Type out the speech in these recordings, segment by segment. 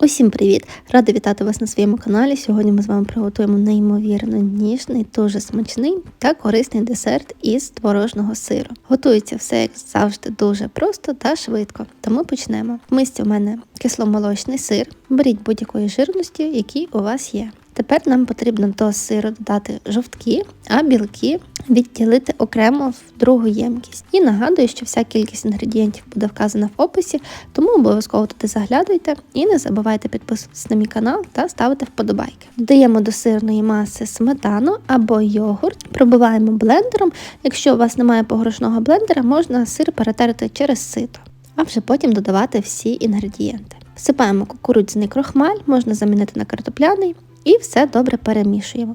Усім привіт! Рада вітати вас на своєму каналі. Сьогодні ми з вами приготуємо неймовірно ніжний, дуже смачний та корисний десерт із творожного сиру. Готується все, як завжди, дуже просто та швидко. Тому почнемо. В мисці у мене кисломолочний сир. Беріть будь-якої жирності, які у вас є. Тепер нам потрібно до сиру додати жовтки, а білки відділити окремо в другу ємкість. І нагадую, що вся кількість інгредієнтів буде вказана в описі, тому обов'язково туди заглядуйте і не забувайте підписуватися на мій канал та ставити вподобайки. Додаємо до сирної маси сметану або йогурт, пробиваємо блендером. Якщо у вас немає погрошного блендера, можна сир перетерти через сито, а вже потім додавати всі інгредієнти. Всипаємо кукурудзяний крохмаль, можна замінити на картопляний і все добре перемішуємо.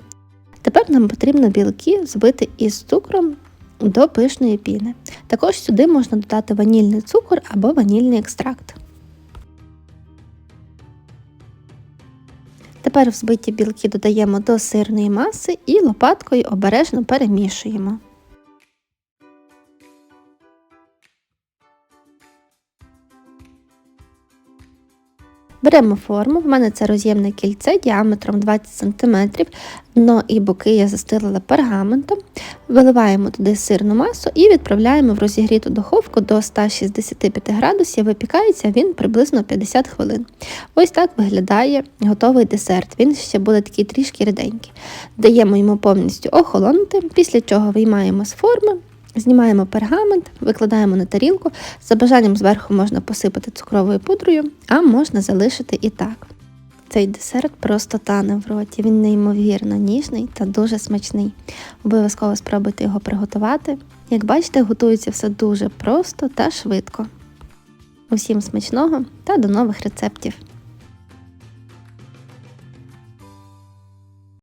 Тепер нам потрібно білки збити із цукром до пишної піни. Також сюди можна додати ванільний цукор або ванільний екстракт. Тепер взбиті білки додаємо до сирної маси і лопаткою обережно перемішуємо. Беремо форму, в мене це роз'ємне кільце діаметром 20 см, дно і боки я застелила пергаментом, виливаємо туди сирну масу і відправляємо в розігріту духовку до 165 градусів, випікається він приблизно 50 хвилин. Ось так виглядає готовий десерт, він ще буде такий трішки ріденький. Даємо йому повністю охолонути, після чого виймаємо з форми. Знімаємо пергамент, викладаємо на тарілку. За бажанням зверху можна посипати цукровою пудрою, а можна залишити і так. Цей десерт просто тане в роті, він неймовірно ніжний та дуже смачний. Обов'язково спробуйте його приготувати. Як бачите, готується все дуже просто та швидко. Усім смачного та до нових рецептів!